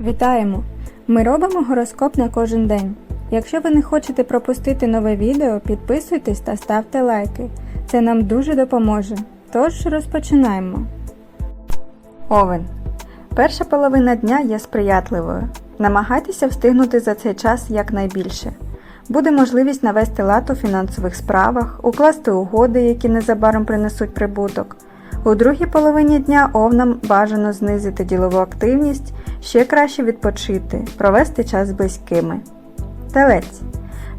Вітаємо! Ми робимо гороскоп на кожен день. Якщо ви не хочете пропустити нове відео, підписуйтесь та ставте лайки. Це нам дуже допоможе. Тож розпочинаємо. Овен. Перша половина дня є сприятливою. Намагайтеся встигнути за цей час якнайбільше. Буде можливість навести лад у фінансових справах, укласти угоди, які незабаром принесуть прибуток. У другій половині дня овнам бажано знизити ділову активність, ще краще відпочити, провести час з близькими. Телець.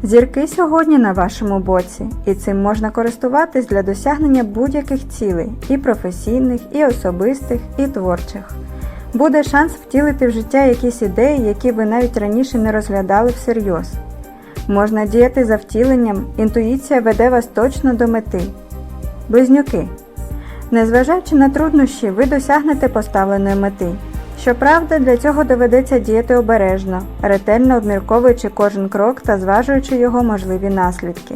Зірки сьогодні на вашому боці, і цим можна користуватись для досягнення будь-яких цілей, і професійних, і особистих, і творчих. Буде шанс втілити в життя якісь ідеї, які ви навіть раніше не розглядали всерйоз. Можна діяти за втіленням, інтуїція веде вас точно до мети. Близнюки. Незважаючи на труднощі, ви досягнете поставленої мети. Щоправда, для цього доведеться діяти обережно, ретельно обмірковуючи кожен крок та зважуючи його можливі наслідки.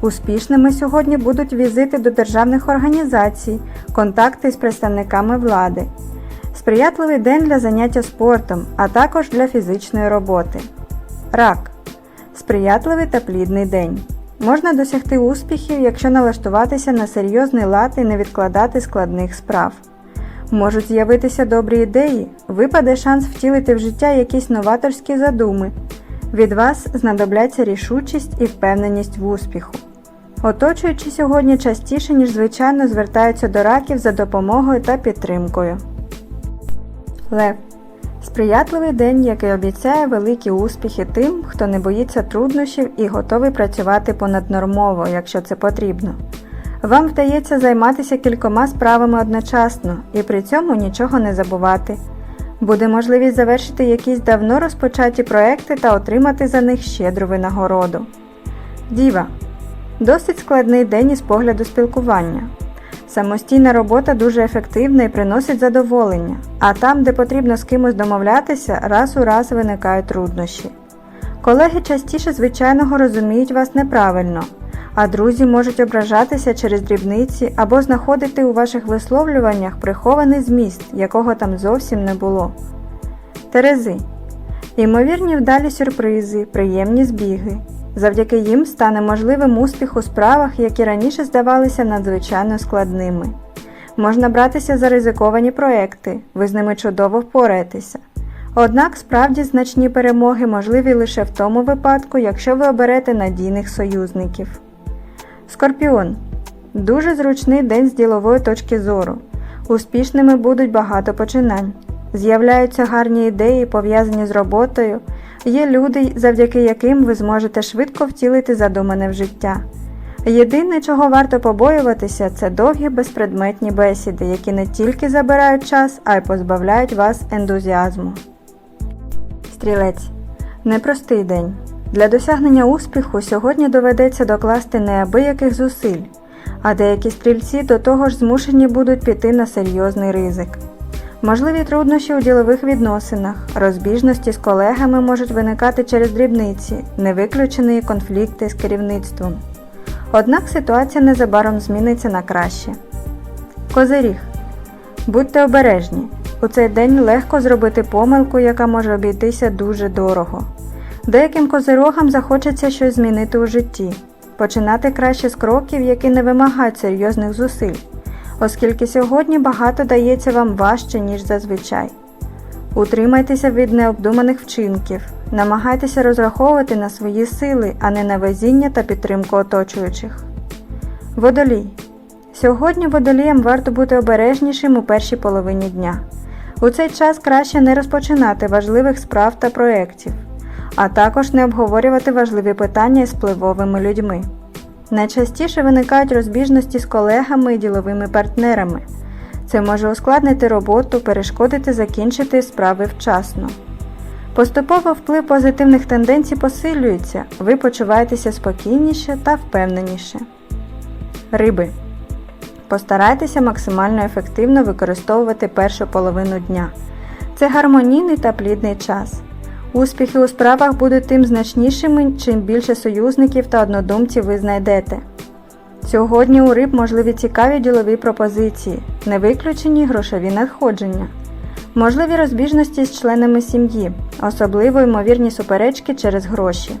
Успішними сьогодні будуть візити до державних організацій, контакти з представниками влади. Сприятливий день для заняття спортом, а також для фізичної роботи. Рак. Сприятливий та плідний день. Можна досягти успіхів, якщо налаштуватися на серйозний лад і не відкладати складних справ. Можуть з'явитися добрі ідеї, випаде шанс втілити в життя якісь новаторські задуми. Від вас знадобляться рішучість і впевненість в успіху. Оточуючи сьогодні частіше, ніж звичайно, звертаються до раків за допомогою та підтримкою. Лев. Сприятливий день, який обіцяє великі успіхи тим, хто не боїться труднощів і готовий працювати понаднормово, якщо це потрібно. Вам вдається займатися кількома справами одночасно і при цьому нічого не забувати. Буде можливість завершити якісь давно розпочаті проекти та отримати за них щедру винагороду. Діва. Досить складний день із погляду спілкування. Самостійна робота дуже ефективна і приносить задоволення, а там, де потрібно з кимось домовлятися, раз у раз виникають труднощі. Колеги частіше звичайного розуміють вас неправильно, а друзі можуть ображатися через дрібниці або знаходити у ваших висловлюваннях прихований зміст, якого там зовсім не було. Терези. Ймовірні вдалі сюрпризи, приємні збіги. Завдяки їм стане можливим успіх у справах, які раніше здавалися надзвичайно складними. Можна братися за ризиковані проекти, ви з ними чудово впораєтеся. Однак справді значні перемоги можливі лише в тому випадку, якщо ви оберете надійних союзників. Скорпіон. Дуже зручний день з ділової точки зору. Успішними будуть багато починань. З'являються гарні ідеї, пов'язані з роботою. Є люди, завдяки яким ви зможете швидко втілити задумане в життя. Єдине, чого варто побоюватися, це довгі безпредметні бесіди, які не тільки забирають час, а й позбавляють вас ентузіазму. Стрілець. Непростий день. Для досягнення успіху сьогодні доведеться докласти неабияких зусиль, а деякі стрільці до того ж змушені будуть піти на серйозний ризик. Можливі труднощі у ділових відносинах, розбіжності з колегами можуть виникати через дрібниці, не виключені конфлікти з керівництвом. Однак ситуація незабаром зміниться на краще. Козиріг. Будьте обережні. У цей день легко зробити помилку, яка може обійтися дуже дорого. Деяким козирогам захочеться щось змінити у житті, починати краще з кроків, які не вимагають серйозних зусиль оскільки сьогодні багато дається вам важче, ніж зазвичай. Утримайтеся від необдуманих вчинків, намагайтеся розраховувати на свої сили, а не на везіння та підтримку оточуючих. Водолій. Сьогодні водоліям варто бути обережнішим у першій половині дня. У цей час краще не розпочинати важливих справ та проєктів, а також не обговорювати важливі питання з впливовими людьми. Найчастіше виникають розбіжності з колегами і діловими партнерами. Це може ускладнити роботу, перешкодити закінчити справи вчасно. Поступово вплив позитивних тенденцій посилюється, ви почуваєтеся спокійніше та впевненіше. Риби. Постарайтеся максимально ефективно використовувати першу половину дня. Це гармонійний та плідний час. Успіхи у справах будуть тим значнішими, чим більше союзників та однодумців ви знайдете. Сьогодні у риб можливі цікаві ділові пропозиції, не виключені грошові надходження. Можливі розбіжності з членами сім'ї, особливо ймовірні суперечки через гроші.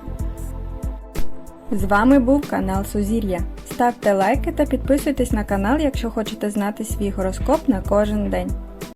З вами був канал Сузір'я. Ставте лайки та підписуйтесь на канал, якщо хочете знати свій гороскоп на кожен день.